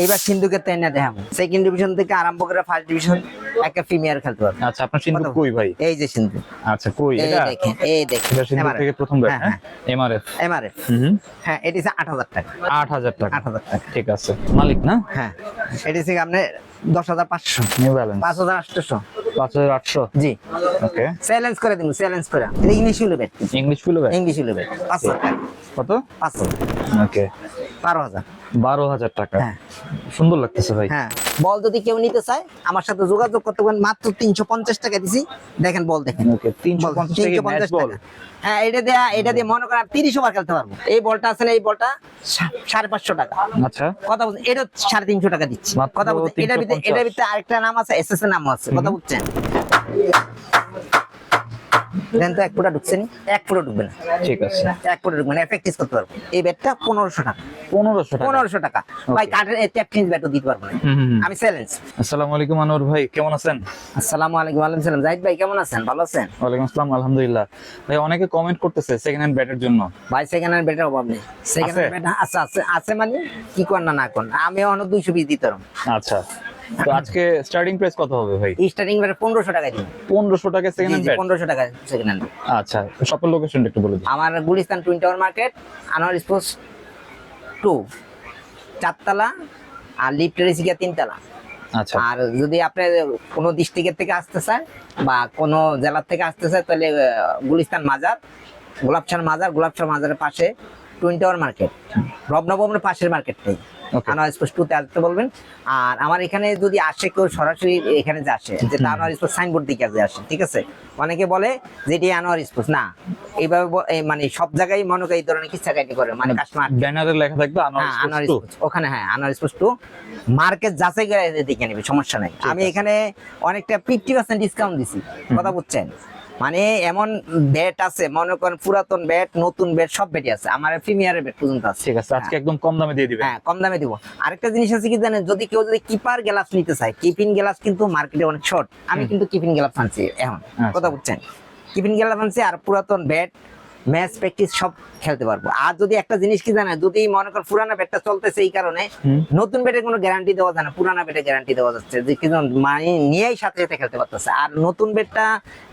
এইবার সিন্ধুকের তাই না দেখাবো। সেকেন্ড ডিভিশন থেকে আরম্ভ করে ফার্স্ট ডিভিশন একটা প্রিমিয়ার খেলতে পারবে। আচ্ছা আপনার সিন্ধু? কই ভাই? এই যে সিন্ধু। আচ্ছা কই? এটা? দেখেন এই দেখেন এটা সিন্ধু থেকে প্রথম ব্যাট হ্যাঁ এমআরএফ এমআরএফ হুম হ্যাঁ এটি হচ্ছে আট হাজার টাকা। আট হাজার টাকা। আট হাজার টাকা। ঠিক আছে। মালিক না? হ্যাঁ এটি থেকে আপনি দশ হাজার পাঁচশো। New balance. পাঁচ হাজার আটশোশো। পাঁচ হাজার আটশো? জি। ওকে। চ্যালেঞ্জ করে দিন চ্যালেঞ্জ করে। এটা ইংলিশ হলো bat English full bat English হলো হাজার টাকা। কত? পাঁচ হাজার। ওকে। বারো হাজার। বারো হাজার টাকা। হ্যাঁ। সুন্দর লাগতেছে ভাই। হ্যাঁ বল যদি কেউ নিতে চায় আমার সাথে যোগাযোগ করতে পারেন মাত্র তিনশো পঞ্চাশ টাকা দিছি। দেখেন বল দেখেন। ওকে তিনশো পঞ্চাশ টাকা 350 ম্যাচ বল টাকা। হ্যাঁ এটা দেয়া এটা দিয়ে মনে করেন তিরিশ ওভার খেলতে পারব। এই বলটা আছে না এই বলটা সাড়ে পাঁচশো টাকা। আচ্ছা। কথা বলছেন এটা সাড়ে তিনশো টাকা দিচ্ছি। কথা বলছেন এটার ভিতরে 350 এটার ভিতরে আরেকটা নাম আছে এস এস এর নাম আছে। কথা বুঝছেন দেন তো এক ফুটা ঢুকছে নি এক ফুটা ঢুকবে না। ঠিক আছে। এক ফুটা ঢুকবে না প্র্যাকটিস করতে পারব। এই ব্যাটটা পনেরোশো টাকা। পনেরোশো পনেরোশো টাকা। ভাই কাঠের ট্যাপ চেঞ্জ ব্যাটও দিতে পারব না। আমি চ্যালেঞ্জ আসসালামু আলাইকুম আনোয়ার ভাই কেমন আছেন? আসসালামু আলাইকুম সালাম। জাহিদ ভাই কেমন আছেন? ভালো আছেন? ওয়ালাইকুম আসসালাম আলহামদুলিল্লাহ। ভাই অনেকে কমেন্ট করতেছে সেকেন্ড হ্যান্ড ব্যাটের জন্য। ভাই সেকেন্ড হ্যান্ড ব্যাটের অভাব নেই। সেকেন্ড? হ্যান্ড ব্যাট আছে আছে আছে মানে কি কর না না আমি অন্য দুইশো পিস দিতে পারব। আচ্ছা। তো আজকে স্টার্টিং প্রাইস কত হবে ভাই? স্টার্টিং ব্যাট পনেরোশো টাকা দিন পনেরোশো টাকা সেকেন্ড হ্যান্ড ব্যাট পনেরোশো টাকা সেকেন্ড হ্যান্ড আচ্ছা শপের লোকেশনটা একটু বলে দিন। আমার Gulistan twin tower market Anwar sports two চারতলা আর তিনতলা। আচ্ছা। আর যদি আপনি কোনো ডিস্ট্রিক্টের থেকে আসতে চান বা কোনো জেলার থেকে আসতে চান তাহলে গুলিস্তান মাজার গোলাপছান মাজার গোলাপছান মাজারের পাশে টুইন টাওয়ার মার্কেট রবনবমের পাশের মার্কেটটাই আনোয়ার স্পোর্টস টুতে আসতে বলবেন আর আমার এখানে যদি আসে কেউ সরাসরি এখানে যে আসে যেটা আনোয়ার স্পোর্টস সাইনবোর্ড দিকে যে আসে ঠিক আছে? অনেকে বলে যে এটি আনোয়ার স্পোর্টস। না এইভাবে মানে সব জায়গায় মনে এই ধরনের কিচ্ছা কাটি করে মানে কাস্টমার ব্যানারে লেখা থাকবে আনোয়ার হ্যাঁ স্পোর্টস। ওখানে হ্যাঁ আনোয়ার স্পোর্টস টু মার্কেট যাচাই করে দেখে নেবে সমস্যা নাই। আমি এখানে অনেকটা ফিফটি পার্সেন্ট ডিসকাউন্ট দিছি। কথা বুঝছেন? মানে এমন ব্যাট আছে মনে করেন পুরাতন ব্যাট নতুন ব্যাট সব ব্যাটই আছে। আমার প্রিমিয়ারের ব্যাট পর্যন্ত আছে। ঠিক আছে আজকে একদম কম দামে দিয়ে দিবেন। হ্যাঁ কম দামে দিব। আরেকটা জিনিস আছে কি জানেন যদি কেউ যদি কিপার গ্লাস নিতে চায় কিপিন গ্লাস কিন্তু মার্কেটে অনেক শর্ট আমি কিন্তু কিপিন গ্লাস আনছি এখন। আচ্ছা। কথা বুঝছেন? কিপিন গ্লাস আনছি আর পুরাতন ব্যাট ম্যাচ প্র্যাকটিস সব খেলতে পারব। আর যদি একটা জিনিস কি জানেন যদি মনে কর পুরানা ব্যাটটা চলতেছে এই কারণে নতুন ব্যাটের কোনো গ্যারান্টি দেওয়া যায় না পুরানা ব্যাটে গ্যারান্টি দেওয়া যাচ্ছে। যে কিছু মানে নিয়েই সাথে সাথে খেলতে পারতেছে। আর নতুন ব্যাটটা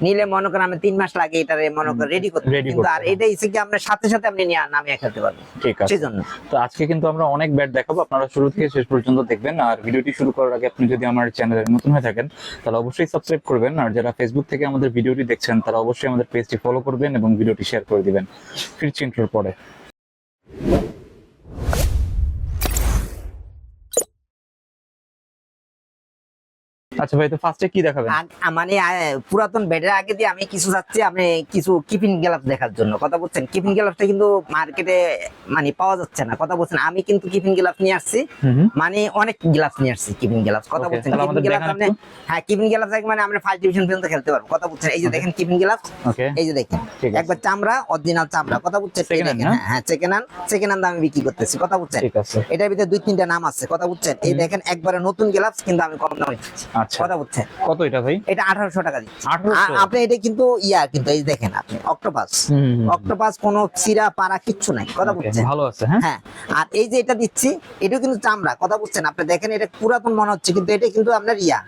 নিলে মনে করেন আমি তিন মাস লাগে এটারে মনে করেন রেডি করতে। কিন্তু আর এটা হচ্ছে কি আপনার সাথে সাথে আপনি নিয়ে নামিয়ে খেলতে পারবেন ঠিক আছে। সেই জন্য তো আজকে কিন্তু আমরা অনেক ব্যাট দেখাবো। আপনারা শুরু থেকে শেষ পর্যন্ত দেখবেন। আর ভিডিওটি শুরু করার আগে আপনি যদি আমার চ্যানেলে নতুন হয়ে থাকেন তাহলে অবশ্যই সাবস্ক্রাইব করবেন। আর যারা ফেসবুক থেকে আমাদের ভিডিওটি দেখছেন তারা অবশ্যই আমাদের পেজটি ফলো করবেন এবং ভিডিওটি শেয়ার করে দিবেন ফিরছি ইন্ট্রোর পরে। আচ্ছা ভাই তো ফার্স্টে কি দেখাবেন? মানে পুরাতন বেডের আগে দিয়ে আমি কিছু যাচ্ছি আপনি কিছু কিপিন গ্লাভস দেখার জন্য। কথা বলছেন কিপিন গ্লাভসটা কিন্তু মার্কেটে মানে পাওয়া যাচ্ছে না। কথা বলছেন আমি কিন্তু কিপিন গ্লাভস নিয়ে আসছি। মানে অনেক গ্লাভস নিয়ে আসছি কিপিন গ্লাভস কথা বলছেন আমাদের গ্লাভস আপনি। হ্যাঁ কিপিন গ্লাভস মানে আমরা ফার্স্ট ডিভিশন পর্যন্ত খেলতে পারব। কথা বলছেন এই যে দেখেন কিপিন গ্লাভস ওকে এই যে দেখেন। একবার চামড়া অরিজিনাল চামড়া। কথা বলছেন? হ্যাঁ সেকেন্ড হ্যান্ড সেকেন্ড হ্যান্ড দামে বিক্রি করতেছি। কথা বলছেন এটার ভিতরে দুই তিনটা নাম আছে। কথা বলছেন এই দেখেন একবারে নতুন গ্লাভস কিন্তু আমি কম দামে দিচ্ছি আচ্ছা। কথা বুঝছেন কত এটা ভাই? এটা আঠারোশো টাকা দিচ্ছি। 1800? আপনি এটা কিন্তু ইয়া কিন্তু এই দেখেন আপনি অক্টোপাস। অক্টোপাস কোনো চিরা পাড়া কিচ্ছু নাই। কথা বুঝছেন ভালো আছে হ্যাঁ? হ্যাঁ। আর এই যে এটা দিচ্ছি এটা কিন্তু চামড়া। কথা বুঝছেন আপনি দেখেন এটা পুরাতন মনে হচ্ছে কিন্তু এটা কিন্তু আপনার ইয়া।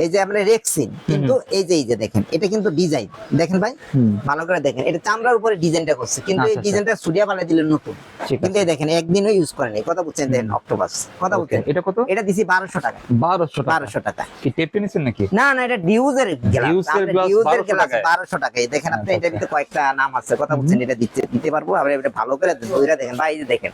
এই যে আপনার রেক্সিন কিন্তু এই যে এই যে দেখেন এটা কিন্তু ডিজাইন দেখেন ভাই ভালো করে দেখেন এটা চামড়ার উপরে ডিজাইনটা করছে কিন্তু এই আচ্ছা, আচ্ছা। ডিজাইনটা সুরিয়া দিলেন নতুন। কিন্তু দেখেন একদিনও ইউজ করেনি কথা বুঝছেন দেখেন অক্টোপাস কথা বুঝছেন এটা কত? এটা দিছি টাকা। টাকা। টাকা। কি টেপ নিছেন নাকি? না না এটা ডিউজের গ্লাস ডিউজের আপনার glass ডিউজের 1200 গ্লাস টাকায়। 1200 টাকায়। দেখেন আপনি আচ্ছা, ভিতরে কয়েকটা নাম আছে। কথা বলছেন এটা দিতে দিতে পারব? আপনি এটা ভালো করে দুইটা দেখেন। ভাই এই যে দেখেন।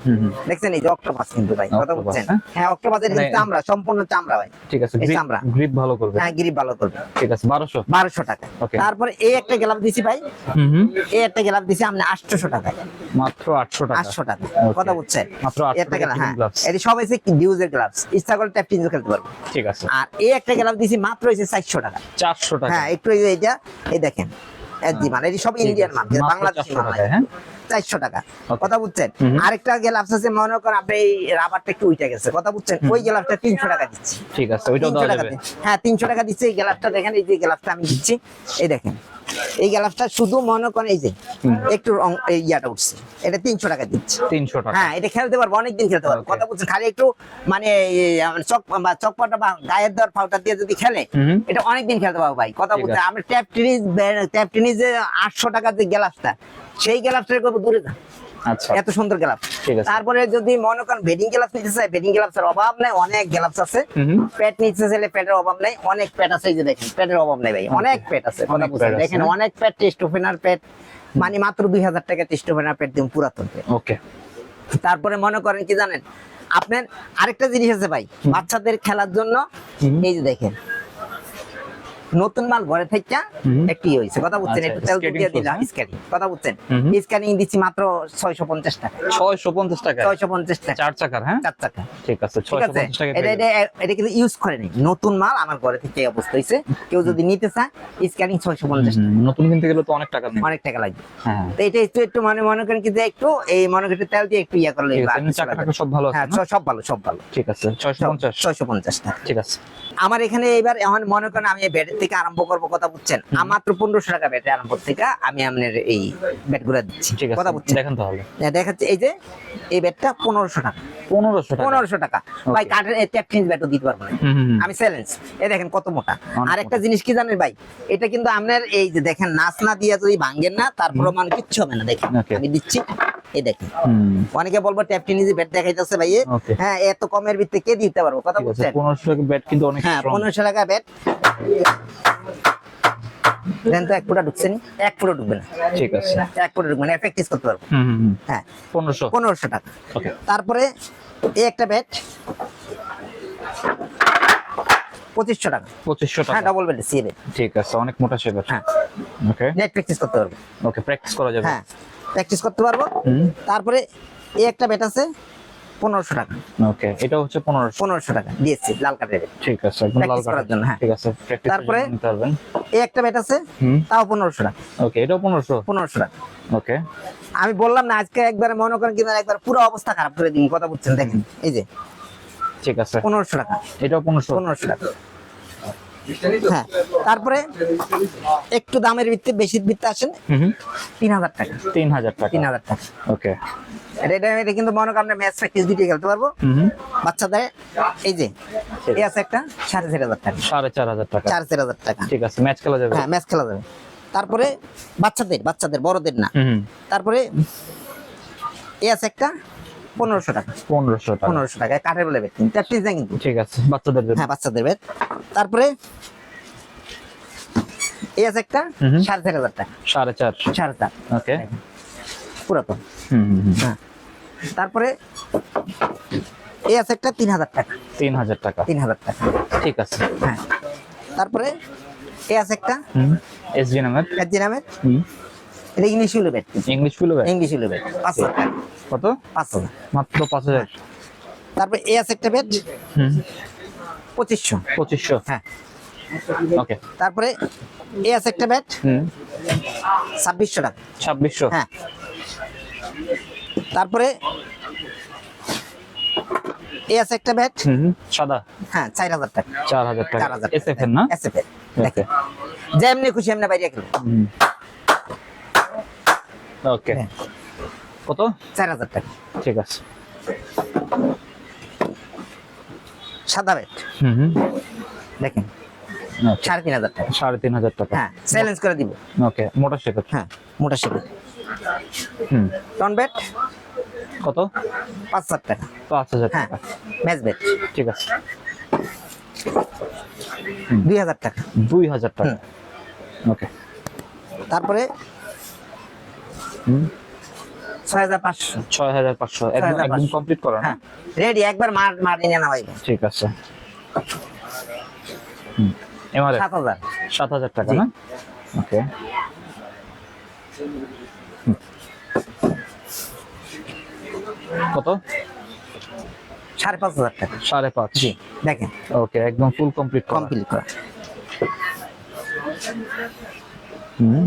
দেখছেন এই যে অক্টোপাস কিন্তু ভাই কথা বলছেন। হ্যাঁ? হ্যাঁ অক্টোপাস এটা মানে- চামড়া সম্পূর্ণ চামড়া ভাই। ঠিক আছে চামড়া। গ্রিপ ভালো করবে। হ্যাঁ ভালো করবে। ঠিক আছে বারোশো? 1200 টাকা। Okay. এই একটা গ্লাভ দিছি ভাই। হুম হুম। এই একটা গ্লাভ দিছি আপনি 800 টাকায় মাত্র আটশো টাকা। 800 টাকা। কথা বুঝছেন? মাত্র 800 টাকা হ্যাঁ। এটি সব এসে ডিউজের গ্লাভস ইচ্ছা করলে ট্যাপ টিনজো খেলতে পারব ঠিক আছে। আর এই একটা গ্লাভ দিছি মাত্র 400 টাকা। চারশো টাকা। হ্যাঁ একটু এই যে এটা এই দেখেন। এসডি মাল এটি সব ইন্ডিয়ান মাল বাংলাদেশি মাল হ্যাঁ? চারশো টাকা। কথা বুঝছেন। আরেকটা গ্লাভস আছে মনে করেন আপনি এই রাবারটা একটু উঠে গেছে। কথা বুঝছেন? ওই গেলাফটা তিনশো টাকা দিচ্ছি। ঠিক আছে ওইটাও দেওয়া যাবে। হ্যাঁ তিনশো টাকা দিচ্ছে। এই গ্লাভসটা দেখেন এই যে গ্লাভসটা আমি দিচ্ছি। এই দেখেন। এই গ্লাভসটা শুধু মনে করেন এই যে একটু রং ইয়াটা উঠছে। এটা তিনশো টাকা দিচ্ছে। তিনশো টাকা। হ্যাঁ এটা খেলতে পারব অনেকদিন খেলতে পারব। কথা বলছে খালি একটু মানে চক বা চকপাটা বা গায়ের দর ফাউটা দিয়ে যদি খেলে এটা অনেকদিন খেলতে পারব ভাই। কথা বলছে। আমি ট্যাপ টেনিস ট্যাপ টেনিসে আটশো টাকার যে গ্লাভসটা সেই গ্লাভসটা করব দূরে যা। আচ্ছা এত সুন্দর গ্লাভস। তারপরে যদি মনে করেন বেডিং গ্লাভস নিতে চাই বেডিং গ্লাভসের অভাব নেই অনেক গ্লাভস আছে। প্যাট নিতে চাইলে প্যাটের অভাব নেই অনেক প্যাট আছে যে দেখেন প্যাটের অভাব নেই ভাই অনেক প্যাট আছে কথা বুঝছেন? দেখেন। অনেক প্যাট টেস্ট ওপেনার প্যাট মানে মাত্র দুই হাজার টাকা টেস্ট ওপেনার প্যাট দিন পুরাতন ওকে। তারপরে মনে করেন কি জানেন? আপনার আরেকটা জিনিস আছে ভাই বাচ্চাদের খেলার জন্য। এই যে দেখেন নতুন মাল ঘরে থেকে একটি হয়েছে কথা বুঝছেন আচ্ছা, একটু তেল দিয়ে দিলাম হ্যাঁ? স্ক্যানিং কথা বুঝছেন? হুম। স্ক্যানিং দিচ্ছি মাত্র ছয়শো পঞ্চাশ টাকা। ছয়শো পঞ্চাশ টাকা? ছয়শো পঞ্চাশ টাকা। চার চাকার হ্যাঁ? চার টাকা ঠিক আছে ঠিক ছয়শো আছে পঞ্চাশ টাকা এটা এটা এটা কিন্তু ইউজ করে নেই। নতুন মাল আমার ঘরে থেকে অবস্থা হয়েছে কেউ যদি নিতে চায় স্ক্যানিং ছয়শো পঞ্চাশ টাকা নতুন কিনতে গেলে তো অনেক টাকা নেই অনেক টাকা লাগবে। হ্যাঁ তো এটা একটু একটু মানে মনে করেন কি যে একটু এই মনে করেন তেল দিয়ে একটু ইয়া করলে চাকা টাকা সব ভালো আছে হ্যাঁ সব- ভালো সব ভালো। ঠিক আছে ছয়শো পঞ্চাশ। ছয়শো পঞ্চাশ টাকা। ঠিক আছে। আমার এখানে এবার এখন মনে করেন আমি থেকে আরম্ভ করব কথা বুঝছেন? আমার মাত্র পনেরোশো টাকা ব্যাটের আরম্ভ থেকে আমি আপনার এই ব্যাটগুলা দিচ্ছি কথা বুঝছেন? দেখেন তাহলে। দেখাচ্ছে এই যে এই ব্যাটটা পনেরোশো টাকা। পনেরোশো পনেরোশো টাকা। ভাই কাঠের ট্যাপ ব্যাটও দিতে পারব না। হুম, হুম, হুম। আমি চ্যালেঞ্জ এই দেখেন কত মোটা। আর একটা জিনিস কি জানেন ভাই? এটা কিন্তু আপনার এই যে দেখেন নাচ না দিয়ে যদি ভাঙ্গেন না তারপরে মানে কিচ্ছু হবে না দেখেন। আমি দিচ্ছি এই দেখেন। অনেকে বলব ট্যাপ টেনিস ব্যাট দেখাইতেছে ভাই হ্যাঁ এত কমের ভিত্তিতে কে দিতে পারব? কথা বুঝছেন? পনেরোশো ব্যাট কিন্তু অনেক হ্যাঁ পনেরোশো টাকা ব্যাট দেন তো এক ফুটা ঢুকছে নি? এক ফুটা ঢুকবে না। ঠিক আছে। এক ফুটা ঢুকবে না প্র্যাকটিস করতে পারব। হ্যাঁ। পনেরোশো। পনেরোশো টাকা। তারপরে এই একটা ব্যাট পঁচিশশো টাকা। পঁচিশশো টাকা। ডবল ব্যাট সি ব্যাট ঠিক আছে অনেক মোটা শেপের হ্যাঁ। ওকে। নেট প্র্যাকটিস করতে পারব। ওকে প্র্যাকটিস করা যাবে। হ্যাঁ। প্র্যাকটিস করতে পারব। তারপরে এই একটা ব্যাট আছে পনেরোশো টাকা। ওকে এটা হচ্ছে পনেরোশো। পনেরোশো টাকা দিয়েছি লাল কাঠের ঠিক আছে একদম লাল জন্য, হ্যাঁ। ঠিক আছে তারপরে? এই একটা ব্যাট আছে তাও পনেরোশো টাকা। ওকে এটাও পনেরোশো? পনেরোশো টাকা। ওকে। আমি বললাম না আজকে একবার মনে করেন কিনা একবার পুরো অবস্থা খারাপ করে দিন কথা বলছেন দেখেন এই যে। ঠিক আছে। পনেরোশো টাকা। এটাও পনেরোশো? পনেরোশো টাকা। হ্যাঁ। তারপরে একটু দামের ভিত্তি বেশি ভিত্তি আসেন তিন হাজার টাকা। তিন হাজার টাকা। তিন হাজার টাকা। ওকে। এটা এটা এটা কিন্তু মনে করেন ম্যাচ প্র্যাকটিস দুটি খেলতে পারব। বাচ্চাদের এই যে এই আছে। একটা সাড়ে চার হাজার টাকা। সাড়ে চার হাজার টাকা। চার হাজার টাকা। ঠিক আছে ম্যাচ খেলা যাবে। হ্যাঁ ম্যাচ খেলা যাবে। তারপরে বাচ্চাদের বাচ্চাদের বড়দের না। তারপরে আছে একটা পনেরোশো টাকা। পনেরোশো টাকা। পনেরোশো টাকা কাঠের বলে বেট কিন্তু। প্র্যাকটিস না কিন্তু। ঠিক আছে বাচ্চাদের হ্যাঁ বাচ্চাদের বেড তারপরে এই আছে একটা। সাড়ে চার হাজার টাকা। সাড়ে চার। সাড়ে চার। ওকে। পুরাতন। হ্যাঁ। তারপরে এই আছে একটা তিন হাজার টাকা। তিন হাজার টাকা। তিন হাজার টাকা। ঠিক আছে। হ্যাঁ। তারপরে এই আছে একটা এস জি নামের কাজি নামের হুম। এটা ইংলিশ হলো বেড ইংলিশ ফিলো ইংলিশ হলো বেড পাঁচ হাজার টাকা। কত? পাঁচ হাজার। মাত্র পাঁচ হাজার। তারপরে এই আছে একটা বেড হুম। পঁচিশশো। পঁচিশশো? হ্যাঁ। ওকে। তারপরে এই আছে একটা ব্যাট হুম। ছাব্বিশশো টাকা। ছাব্বিশশো? হ্যাঁ। তারপরে এই আছে একটা ব্যাট। সাদা? হ্যাঁ চার হাজার টাকা। চার হাজার চার হাজার এস না? এসএফ এর ওকে। যেমনি খুশি এমনি বাইরে হুম। ওকে। হ্যাঁ। কত? চার হাজার টাকা। ঠিক আছে। সাদা ব্যাট হুম হুম। দেখেন। সাড়ে তিন হাজার টাকা। সাড়ে তিন হাজার টাকা। হ্যাঁ চ্যালেঞ্জ করে দিব। ওকে মোটা শেপের। হ্যাঁ মোটা শেপে হুম। টন ব্যাট কত? পাঁচ হাজার টাকা। পাঁচ হাজার হ্যাঁ টাকা। ম্যাচ ব্যাট ঠিক আছে। দুই হাজার টাকা। দুই হাজার টাকা। ওকে তারপরে? হুম। একদম একদম কমপ্লিট করা না? হ্যাঁ। রেডি একবার মার মার নিয়ে নেওয়া হইবে ঠিক আছে। এমআরএফ? সাত হাজার। সাত হাজার টাকা না? ওকে। কত? সাড়ে পাঁচ হাজার টাকা। সাড়ে পাঁচ। জি দেখেন। ওকে একদম ফুল কমপ্লিট কমপ্লিট করা। হুম।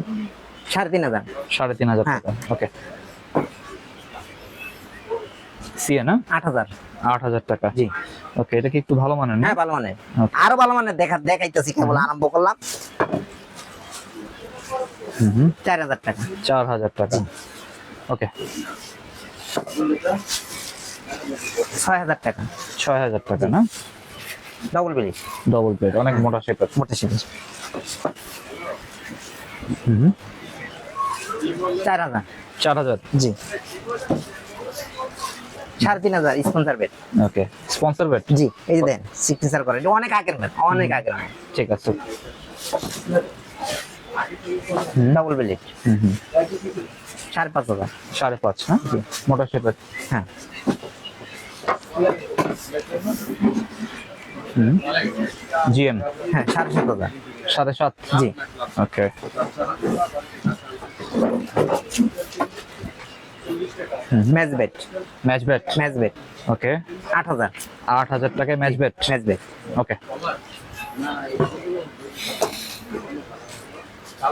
সাড়ে তিন হাজার। সাড়ে তিন হাজার হ্যাঁ। টাকা। ওকে। সিএ না? আট হাজার। আট হাজার টাকা। জি। ওকে এটা কি একটু ভালো মানের হ্যাঁ ভালো মানের। আরও ভালো মানের দেখা দেখাইতেছি কেবল আরম্ভ করলাম। হুম। হুম চার হাজার টাকা। চার হাজার টাকা। ওকে। ছয় হাজার টাকা। ছয় হাজার টাকা না? ডবল বিলি ডবল প্লেট অনেক মোটা শেপের মোটা শিপ হুম হুম। চার হাজার। চার হাজার? জি। সাড়ে তিন হাজার sponsor bat okay sponsor bat জি এই যে দেন সিগনেচার করে অনেক আগের বেড অনেক আগের ঠিক আছে। ডবল বিলি হুম হুম। সাড়ে পাঁচ হাজার। সাড়ে পাঁচ হ্যাঁ? মোটা শেপের। হ্যাঁ। জিএম হ্যাঁ সাড়ে সাত হাজার। সাড়ে সাত? জি। Okay match bat match bat match bat okay. আট হাজার। আট হাজার টাকায় match bat match bat okay.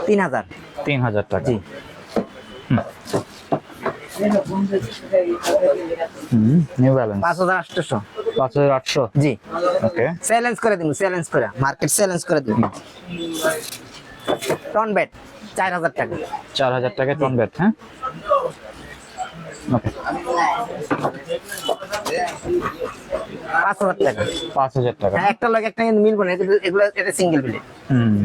তিন হাজার। তিন হাজার টাকা। জি। নিউ ব্যালেন্স পাঁচ হাজার আটশোশো পাঁচ হাজার আটশো? জি। ওকে। চ্যালেঞ্জ করে দিন চ্যালেঞ্জ করে। মার্কেট চ্যালেঞ্জ করে দিন টন বেড চার হাজার টাকা। চার হাজার টাকায় টন ব্যাট হ্যাঁ? পাঁচ হাজার টাকা। পাঁচ হাজার টাকা। হ্যাঁ একটা লোক একটা কিন্তু মিলবো না এগুলো- এটা সিঙ্গেল বিলে হুম।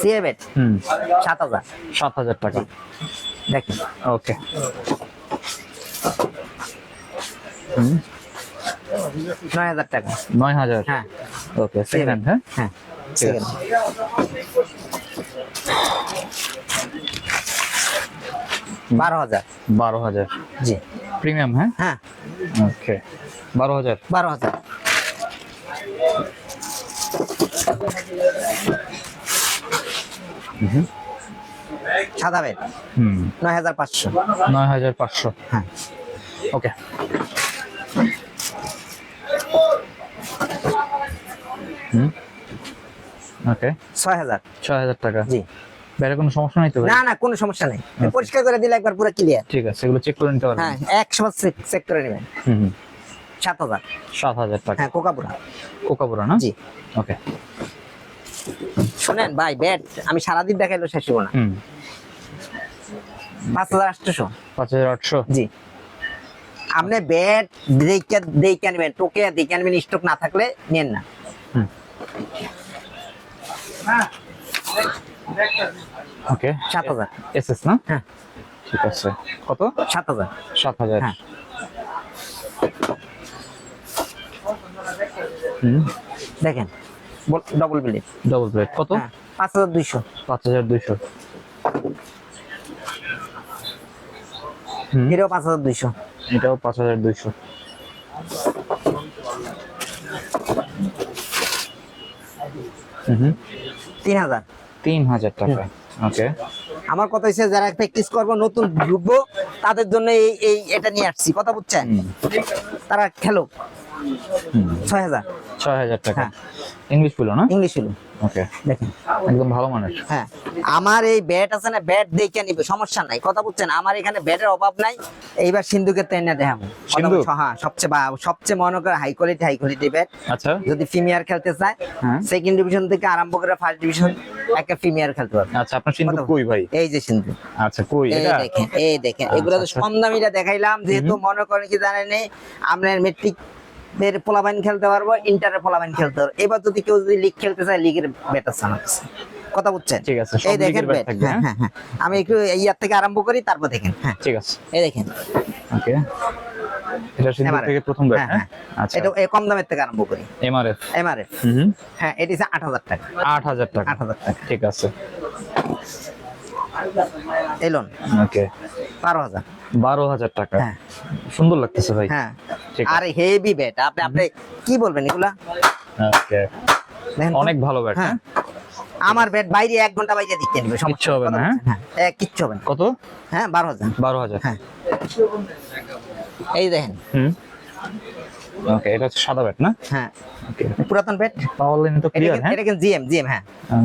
সিএ বেড হুম। সাত হাজার। সাত হাজার টাকা। দেখেন। ওকে হুম। নয় হাজার টাকা। নয় হাজার। হ্যাঁ। ওকে সেকেন্ড হ্যাঁ? হ্যাঁ ঠিক বারো হাজার। বারো হাজার। জি। প্রিমিয়াম হ্যাঁ? হ্যাঁ। ওকে। বারো হাজার। বারো হাজার। সাদা বেড হুম। নয় হাজার পাঁচশো। নয় হাজার পাঁচশো। হ্যাঁ। ওকে। হুম। ওকে। ছয় হাজার। ছয় হাজার টাকা। জি। বাইরে কোনো সমস্যা নাই তো না না কোনো সমস্যা নেই। পরিষ্কার করে দিলে একবার পুরো ক্লিয়ার ঠিক আছে এগুলো চেক করে নিতে পারবেন। হ্যাঁ একশো চেক করে নেবেন। হুম সাত হাজার। সাত হাজার টাকা। হ্যাঁ কোকাপুরা কোকাপুরা না? জি। ওকে। শোনেন ভাই ব্যাট আমি সারাদিন দেখাইলো শেষ হব না। পাঁচ হাজার আটশোশো। পাঁচ হাজার আটশো? জি। আপনি ব্যাট দেখে দেখে আনবেন টোকে দেখে আনবেন স্টক না থাকলে নেন না। ওকে। সাত হাজার। এস এস না? হ্যাঁ। ঠিক আছে। কত? সাত হাজার। সাত হাজার। হ্যাঁ। দেখেন ডবল বিলেট ডবল প্লেট কত? হ্যাঁ পাঁচ হাজার দুইশো। পাঁচ হাজার দুইশো। এটাও পাঁচ হাজার দুইশো। এটাও পাঁচ হাজার দুইশো। হুম। তিন হাজার। তিন হাজার টাকা ওকে আমার কথা হচ্ছে যারা প্র্যাকটিস করব নতুন ঢুকবো তাদের জন্য এই এই এটা নিয়ে আসছি। কথা বুঝছেন? তারা খেলো। ছয় হাজার ছয় হাজার টাকা। হ্যাঁ। ইংলিশ বলো না? ইংলিশ হলো ওকে দেখেন। একদম ভালো মানের হ্যাঁ। আমার এই ব্যাট আছে না ব্যাট দেখে নিবে সমস্যা নাই কথা বুঝছেন? আমার এখানে ব্যাটের অভাব নাই। এইবার সিন্ধুকের তেন না দেখাবো কথা হ্যাঁ সবচেয়ে বা- সবচেয়ে মনে করে high quality high quality bat আচ্ছা। যদি প্রিমিয়ার খেলতে চায়। সেকেন্ড ডিভিশন থেকে আরম্ভ করে ফার্স্ট ডিভিশন একটা প্রিমিয়ার খেলতে পারবে। আচ্ছা আপনার সিন্ধু কই ভাই? এই যে সিন্ধু। আচ্ছা কই? এটা? দেখেন এই দেখেন। এগুলো তো। কম দামিটা দেখাইলাম যেহেতু মনে করেন কি জানেন আপনার মেট্রিক এর পোলাবাইন খেলতে পারব ইন্টারের পোলাবাইন খেলতে পারব। এবার যদি কেউ যদি লিগ খেলতে চায় লিগের ব্যাট আছে কথা বুঝছেন? ঠিক আছে, এই দেখেন থাকবে, হ্যাঁ হ্যাঁ? হ্যাঁ আমি একটু ইয়ার থেকে আরম্ভ করি তারপর দেখেন হ্যাঁ। ঠিক আছে। এই দেখেন। ওকে। এটা সিন্ধু থেকে প্রথম ব্যাট হ্যাঁ, হ্যাঁ? হ্যাঁ। আচ্ছা। এটা কম দামের থেকে আরম্ভ করি। এমআরএফ এমআরএফ হুম। হ্যাঁ এটি হচ্ছে আট হাজার টাকা। আট হাজার টাকা। আট হাজার টাকা। ঠিক আছে। এলন। ওকে। বারো হাজার। বারো হাজার টাকা। হ্যাঁ। সুন্দর লাগতেছে ভাই। হ্যাঁ। আর হেভি ব্যাট আপনি আপনি কি বলবেন এগুলা? ওকে। অনেক ভালো ব্যাট হ্যাঁ। আমার ব্যাট বাইরে এক ঘণ্টা বাইরে দিতে নিবে সমস্যা হবে না, হ্যাঁ? কিচ্ছু হবে না। কত? হ্যাঁ বারো হাজার। বারো হাজার। হ্যাঁ। এই দেখেন। হুম। ওকে এটা হচ্ছে সাদা ব্যাট না? হ্যাঁ। পুরাতন ব্যাট পাওয়ার লাইন তো ক্লিয়ার হ্যাঁ? এটা কিন্তু জিএম জিএম হ্যাঁ।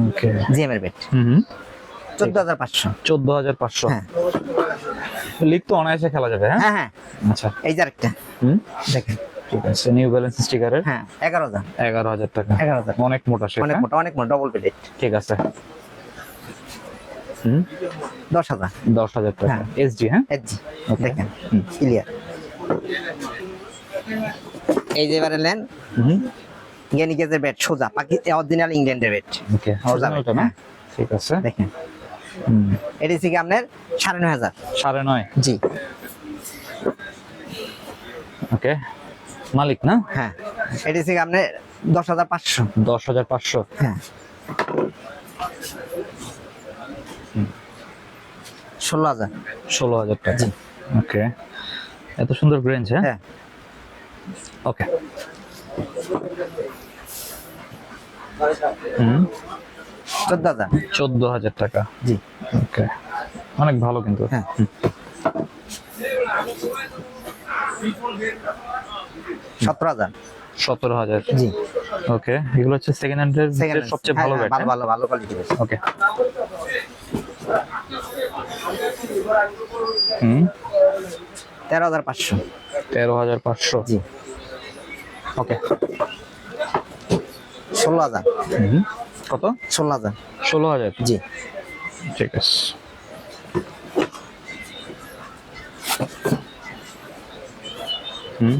ওকে। জিএম এর ব্যাট হুম। চোদ্দ হাজার পাঁচশো। চোদ্দ হাজার পাঁচশো। হ্যাঁ। লিগ তো অনায়াসে খেলা যাবে হ্যাঁ? হ্যাঁ আচ্ছা। এই যে আরেকটা। হুম? দেখেন। ঠিক আছে নিউ ব্যালেন্স স্টিকারের হ্যাঁ এগারো হাজার। এগারো হাজার টাকা। এগারো হাজার। অনেক মোটা সেট অনেক? মোটা অনেক মোটা ডবল প্লেট ঠিক আছে। হুম? দশ হাজার। দশ হাজার টাকা। হ্যাঁ। এসজি হ্যাঁ? এজি দেখেন। ক্লিয়ার এই যে এবারে নেন। হুম। গেনিকেজের ব্যাট সোজা। অরিজিনাল ইংল্যান্ডের ব্যাট ওকে সোজা। ঠিক আছে। দেখেন। এটি থেকে আপনার সাড়ে নয় হাজার। সাড়ে নয়? জি। ওকে। মালিক না? হ্যাঁ। এটি থেকে আপনার দশ হাজার পাঁচশো। দশ হাজার পাঁচশো। হ্যাঁ। ষোলো হাজার। ষোলো হাজার টাকা। ওকে। এত সুন্দর গ্রেঞ্জ হ্যাঁ? হ্যাঁ। ওকে। হুম। চোদ্দ হাজার চোদ্দ হাজার টাকা। জি। ওকে অনেক ভালো কিন্তু। হ্যাঁ। সতেরো হাজার। সতেরো হাজার। জি। ওকে এগুলো হচ্ছে সেকেন্ড হ্যান্ডের সবচেয়ে ভালো ব্যাট ভালো ভালো ভালো কোয়ালিটি ওকে হুম? তেরো হাজার পাঁচশো। তেরো হাজার পাঁচশো। জি। ওকে ষোলো হাজার। হুম। কত? ষোলো হাজার। ষোলো হাজার। জি। ঠিক আছে।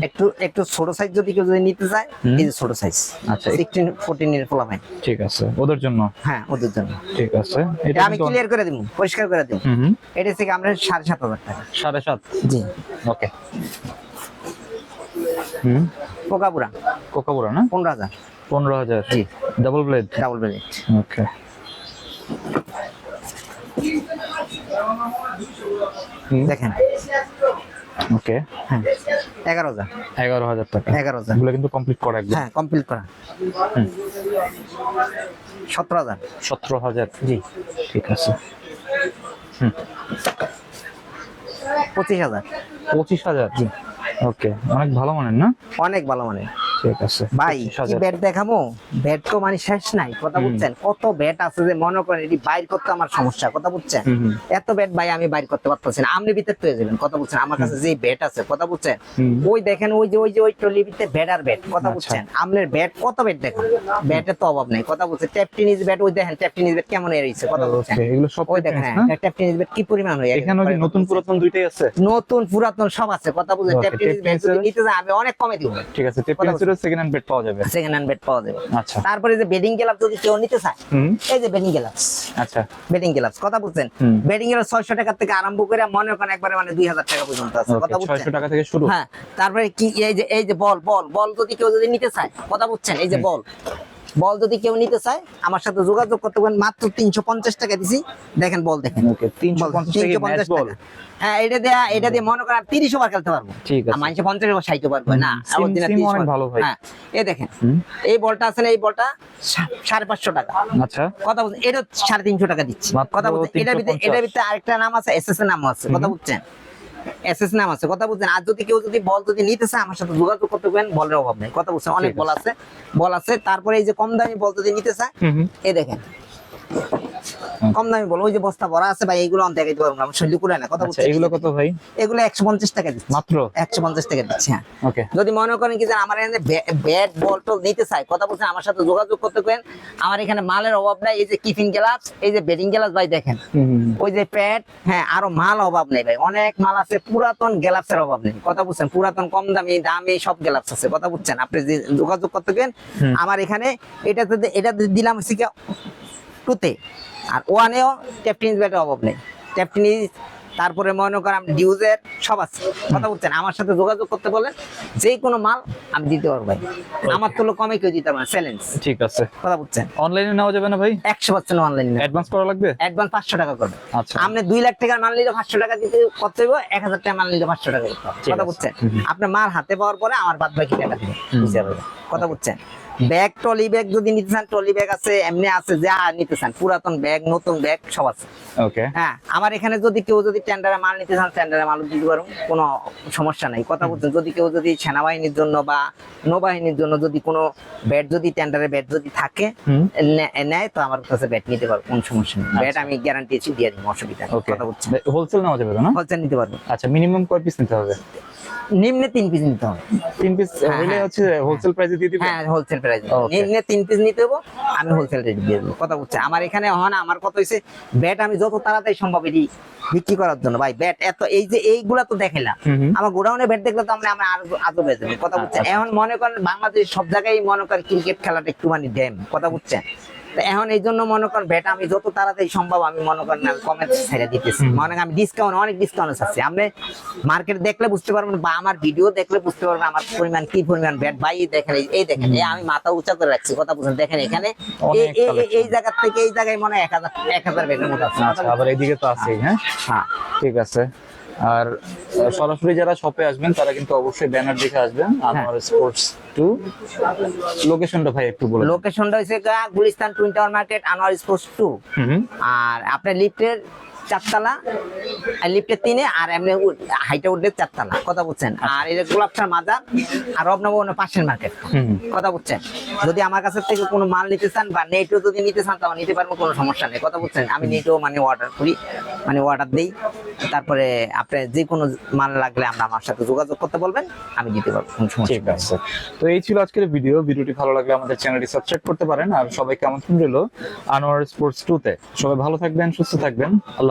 একটু একটু ছোট সাইজ যদি কেউ যদি নিতে চায় এই যে ছোট সাইজ আচ্ছা। সিক্সটিন ফোরটিন এর পোলাপাইন ঠিক আছে। ওদের জন্য? হ্যাঁ ওদের জন্য। ঠিক আছে। এটা আমি ক্লিয়ার করে দিব পরিষ্কার করে দিব। এটা থেকে আমরা সাড়ে সাত হাজার টাকা। সাড়ে সাত? জি। ওকে। হুম? পোকাপুরা কোকাবুরা না? পনেরো হাজার। পনেরো হাজার। জি। Double blade double blade okay দেখেন। ওকে হ্যাঁ। এগারো হাজার। এগারো হাজার টাকা। এগারো হাজার। এগুলো কিন্তু কমপ্লিট করা একদম। হ্যাঁ কমপ্লিট করা। হুম। সতেরো হাজার। সতেরো হাজার। জি। ঠিক আছে। পঁচিশ হাজার। পঁচিশ হাজার? জি। ওকে অনেক ভালো মানের না? অনেক ভালো মানে ঠিক আছে। ভাই কি ব্যাট দেখাবো ব্যাট তো মানে শেষ নাই কথা বুঝছেন? কত ব্যাট আছে যে মনে করেন এটি বাইর করতে আমার সমস্যা কথা বুঝছেন। এত ব্যাট ভাই আমি বাইর করতে পারতেছি না আপনি ভিতরে যাবেন কথা বুঝছেন? আমার কাছে যে ব্যাট আছে কথা বুঝছেন? ওই দেখেন ওই যে ওই যে ওই ভিতরে ব্যাট আর ব্যাট কথা আচ্ছা। বুঝছেন? আপনার ব্যাট কত ব্যাট দেখেন? ব্যাটের তো অভাব নেই কথা বুঝছেন? ট্যাপ টেনিস ব্যাট ওই দেখেন ট্যাপ টেনিস ব্যাট কেমন এরিছে কথা বুঝছেন? ওকে এগুলো সব ওই দেখেন না? ট্যাপ টেনিস ব্যাট কি পরিমাণ হয়ে এখানেও কি নতুন পুরাতন দুইটাই আছে। নতুন পুরাতন সব আছে কথা বুঝছেন? Okay, ট্যাপ টেনিস ব্যাট নিতে আমি অনেক কমে দিব। ঠিক আছে পেন্সিলের সেকেন্ড হ্যান্ড বেড পাওয়া যাবে। সেকেন্ড হ্যান্ড বেড পাওয়া যাবে। আচ্ছা। তারপরে যে বেডিং গ্লাভ যদি কেউ নিতে চায় এই যে বেডিং গ্লাভস আচ্ছা। বেডিং গ্লাভস কথা বুঝছেন বেডিং গ্লাভস ছয়শো টাকা থেকে আরম্ভ করে মনে করেন একবারে মানে দুই হাজার টাকা পর্যন্ত আছে কথা বুঝছেন ছয়শো টাকা থেকে শুরু। হ্যাঁ তারপরে কি এই যে এই যে বল বল বল যদি কেউ যদি নিতে চায় কথা বুঝছেন এই যে বল। বল যদি কেউ নিতে চায় আমার সাথে যোগাযোগ করতে পারেন। মাত্র তিনশো পঞ্চাশ টাকা দিছি। দেখেন বল দেখেন। তিনশো পঞ্চাশ টাকা 350 ম্যাচ বল টাকা। হ্যাঁ এটা দেয়া এটা দিয়ে মনে করেন তিরিশ ওভার খেলতে পারব। ঠিক আছে। মানুষে পঞ্চাশ ওভার সাইতে পারব। না হুম, সিম- original সিম 30 অনেক over। ভালো হ্যাঁ। এই দেখেন। এই বলটা আছে না এই বলটা সাড়ে পাঁচশো টাকা। আচ্ছা। কথা বলছেন এটা সাড়ে তিনশো টাকা দিচ্ছি। কথা বলছেন এটার ভিতরে 350 এটার ভিতরে আরেকটা নাম আছে এস এস এর নাম আছে। কথা বুঝছেন এস এস নাম আছে কথা বুঝছেন আর যদি কেউ যদি বল যদি নিতে চায় আমার সাথে যোগাযোগ করতে পারেন বলের অভাব নেই। কথা বুঝছেন অনেক বল আছে। বল আছে তারপরে এই যে কম দামি বল যদি নিতে চায় এই দেখেন। কম দামি বল ওই যে বস্তা ভরা আছে ভাই এইগুলো আমি দেখাইতে পারব না করে না কথা আচ্ছা বুঝছেন এগুলো কত ভাই? এগুলো একশো পঞ্চাশ টাকা দিচ্ছি। মাত্র? একশো পঞ্চাশ টাকা দিচ্ছি হ্যাঁ। ওকে। যদি মনে করেন কি যে আমার এখানে ব্যাট বল টল নিতে চাই কথা বলছেন আমার সাথে যোগাযোগ করতে পারেন আমার এখানে মালের অভাব নাই এই যে গ্লাস এই যে ভাই দেখেন ওই যে প্যাড হ্যাঁ আরও মাল অভাব নেই ভাই অনেক মাল আছে পুরাতন গ্লাভসের অভাব নেই কথা বলছেন পুরাতন কম দামি দামি সব গ্লাভস আছে কথা বুঝছেন আপনি যোগাযোগ করতে পারেন আমার এখানে এটাতে এটা দিলাম হচ্ছে টুতে আর ওয়ানেও ট্যাপটিনিস ব্যাটের অভাব নেই। ট্যাপটিনিস তারপরে মনে করেন আপনি ডিউজের সব আছে। কথা বলছেন আমার সাথে যোগাযোগ করতে বলেন যে কোনো মাল আমি দিতে পারব ভাই। আমার তুলো কমে কেউ দিতে পারবে চ্যালেঞ্জ ঠিক আছে। কথা বলছেন। অনলাইনে নেওয়া যাবে না ভাই? একশো পার্সেন্ট অনলাইন অ্যাডভান্স করা লাগবে? অ্যাডভান্স পাঁচশো টাকা করবে। আচ্ছা। আপনি দুই লাখ টাকার মাল নিলে পাঁচশো টাকা দিতে করতে হবে এক হাজার টাকা মাল নিলে পাঁচশো টাকা করতে হবে। কথা হুম। আপনার মাল হাতে পাওয়ার পরে আমার বাদ বাকি টাকা পারবেন কথা বুঝছেন ব্যাগ ট্রলি ব্যাগ যদি নিতে চান ট্রলি ব্যাগ আছে এমনি আছে যা নিতে চান পুরাতন ব্যাগ নতুন ব্যাগ সব আছে। ওকে হ্যাঁ আমার এখানে যদি কেউ যদি টেন্ডারে মাল নিতে চান টেন্ডারে মাল দিতে পারো কোনো সমস্যা নাই। কথা বলছেন যদি কেউ যদি সেনাবাহিনীর জন্য বা নৌবাহিনীর জন্য যদি কোনো ব্যাট যদি টেন্ডারে ব্যাট যদি থাকে নেয় তো আমার কাছে ব্যাট নিতে পারব কোনো সমস্যা নেই। ব্যাট আমি গ্যারান্টি দিয়ে দিব অসুবিধা কথা বলছেন হোলসেল নেওয়া যাবে না? হোলসেল নিতে পারব। আচ্ছা মিনিমাম কয় পিস নিতে হবে? নিম্নে তিন পিস নিতে হবে। তিন পিস হ্যাঁ, হলে হ্যাঁ। হচ্ছে হোলসেল প্রাইসে দিয়ে দিবেন হ্যাঁ হোলসেল প্রাইস. নিম্নে তিন পিস নিতে হব আমি হোলসেল রেট দিয়ে দেবো। কথা বলছে আমার এখানে হন আমার কত ব্যাট আমি যত তাড়াতাড়ি সম্ভব এটি বিক্রি করার জন্য। ভাই ব্যাট এত এই যে এইগুলা তো দেখালাম। আমার গোডাউনে ব্যাট দেখলে তো আমরা আজও বেঁচে কথা বুঝছেন আচ্ছা। এখন মনে করেন বাংলাদেশ সব জায়গায় মনে করেন ক্রিকেট খেলাটা একটু মানে ড্যাম কথা বুঝছেন তো এখন এই জন্য মনে করেন ব্যাট আমি যত তাড়াতাড়ি সম্ভব আমি মনে করেন আমি কমেন্ট ছেড়ে দিতেছি। মনে আমি ডিসকাউন্ট অনেক ডিসকাউন্ট আছে। আপনি মার্কেট দেখলে বুঝতে পারবেন বা আমার ভিডিও দেখলে বুঝতে পারবেন আমার পরিমাণ কি পরিমাণ ব্যাট ভাই দেখেন এই- দেখেন এই আমি মাথা উঁচা করে রাখছি কথা বুঝছেন দেখেন এখানে এই- এই- এই- collection। এই জায়গা থেকে এই জায়গায় মনে হয় এক হাজার এক হাজার ব্যাটের মতো আছে। আচ্ছা আবার এইদিকে তো আছে হ্যাঁ? হ্যাঁ। ঠিক আছে। আর সরাসরি যারা শপে আসবেন তারা কিন্তু অবশ্যই ব্যানার দেখে আসবেন আনোয়ার স্পোর্টস টু লোকেশনটা ভাই একটু বলুন। লোকেশনটা হচ্ছে Gulistan twin tower market Anwar sports two. আর আপনার লিফটের চারতলা আর লিফটের তিনে আর এমনি হাইটে উঠলে চারতলা কথা বুঝছেন? আর এই যে গোলাপসার মাজার আর রবনবনের পাশের মার্কেট। কথা বুঝছেন? যদি আমার কাছে থেকে কোনো মাল নিতে চান বা নেটও যদি নিতে চান তাও নিতে পারব কোনো সমস্যা নেই। কথা বুঝছেন? আমি নেটও মানে অর্ডার করি মানে অর্ডার দিই। তারপরে আপনি যে কোনো মাল লাগলে আমরা আমার সাথে যোগাযোগ করতে বলবেন আমি দিতে পারব কোনো সমস্যা ঠিক আছে। তো এই ছিল আজকের ভিডিও ভিডিওটি ভালো লাগলে আমাদের চ্যানেলটি সাবস্ক্রাইব করতে পারেন। আর সবাইকে আমন্ত্রণ রইল আনোয়ার স্পোর্টস টু তে। সবাই ভালো থাকবেন সুস্থ থাকবেন। আল্লাহ